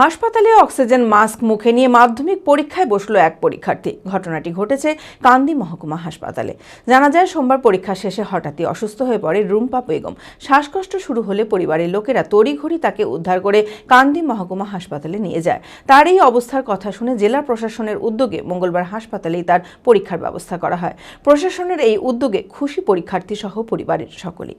হাসপাতালে oxygen mask মুখে নিয়ে মাধ্যমিক পরীক্ষায় বসল এক পরীক্ষার্থী। ঘটনাটি ঘটেছে কান্দি মহকুমা হাসপাতালে। জানা যায়, সোমবার পরীক্ষা শেষে হঠাৎই অসুস্থ হয়ে পড়ে রুম্পা বেগম। শ্বাসকষ্ট শুরু হলে পরিবারের লোকেরা তড়িঘড়ি তাকে উদ্ধার করে কান্দি মহকুমা হাসপাতালে নিয়ে যায়। তার এই অবস্থার কথা শুনে জেলা প্রশাসনের উদ্যোগে মঙ্গলবার হাসপাতালেই তার পরীক্ষার ব্যবস্থা করা হয়। প্রশাসনের এই উদ্যোগে খুশি পরীক্ষার্থী সহ পরিবারের সকলেই।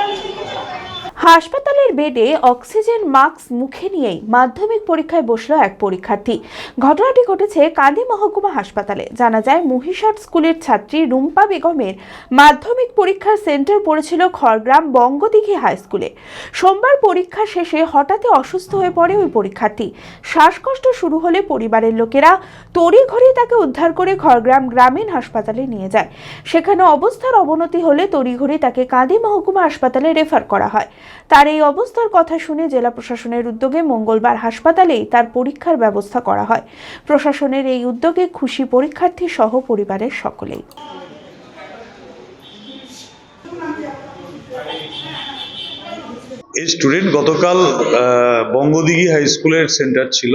হাসপাতালের বেডে অক্সিজেন মাস্ক মুখে নিয়েই মাধ্যমিক পরীক্ষায় বসল এক পরীক্ষার্থী। ঘটনাটি ঘটেছে কান্দি মহকুমা হাসপাতালে। জানা যায় মহিষাট স্কুলের ছাত্রী রুম্পা বেগমের মাধ্যমিক পরীক্ষার সেন্টার পড়েছিল খড়গ্রাম বঙ্গদিঘি হাই স্কুলে। সোমবার পরীক্ষা শেষে হঠাৎই অসুস্থ হয়ে পড়ে ওই পরীক্ষার্থী। শ্বাসকষ্ট শুরু হলে পরিবারের লোকেরা তড়িঘড়ি তাকে উদ্ধার করে খড়গ্রাম গ্রামীণ হাসপাতালে নিয়ে যায়। সেখানে অবস্থার অবনতি হলে তড়িঘড়ি তাকে কাঁদি মহকুমা হাসপাতালে রেফার করা হয়। তার এই অবস্থার কথা শুনে জেলা প্রশাসনের উদ্যোগে মঙ্গলবার হাসপাতালেই তার পরীক্ষার ব্যবস্থা করা হয়। প্রশাসনের এই উদ্যোগে খুশি পরীক্ষার্থী সহ পরিবারের সকলেই। এই স্টুডেন্ট গতকাল বঙ্গদিঘি হাই স্কুলের সেন্টার ছিল।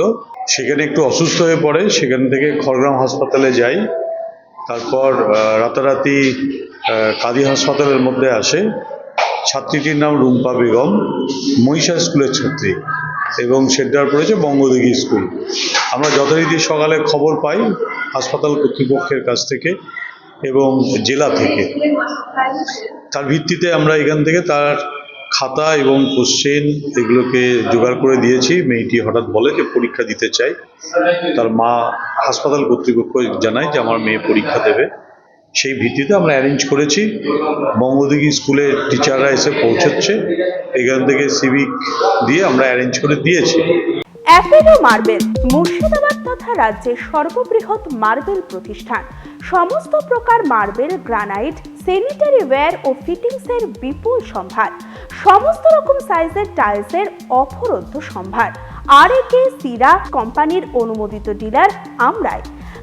সেখানে একটু অসুস্থ হয়ে পড়ে, সেখান থেকে খড়গ্রাম হাসপাতালে যাই। তারপর রাতারাতি কাদি হাসপাতালের মধ্যে আসে। ছাত্রীটির নাম রুম্পা বেগম মহিষা স্কুলের ছাত্রী, এবং সেন্টার পড়েছে বঙ্গদিঘি স্কুল। আমরা যথারীতি সকালে খবর পাই হাসপাতাল কর্তৃপক্ষের কাছ থেকে এবং জেলা থেকে। তার ভিত্তিতে আমরা এখান থেকে তার খাতা এবং কোশ্চেন এগুলোকে জোগাড় করে দিয়েছি। মেয়েটি হঠাৎ বলে যে পরীক্ষা দিতে চাই। তার মা হাসপাতাল কর্তৃপক্ষ জানায় যে আমার মেয়ে পরীক্ষা দেবে। সেই ভিত্তিতে আমরা অ্যারেঞ্জ করেছি। বঙ্গদিঘি স্কুলের টিচাররা এসে পৌঁছচ্ছে। এখান থেকে সিভিক দিয়ে আমরা অ্যারেঞ্জ করে দিয়েছি। অ্যাপেলো মার্বেল মুর্শিদাবাদ তথা রাজ্যের সর্ববৃহৎ মার্বেল প্রতিষ্ঠান। সমস্ত প্রকার মার্বেল গ্রানাইট স্যানিটারি ওয়্যার ও ফিটিংসের বিপুল সম্ভার। সমস্ত রকম সাইজের টাইলসের অফরন্ত সম্ভার। আর একে সিরা কোম্পানির অনুমোদিত ডিলার আমরাই।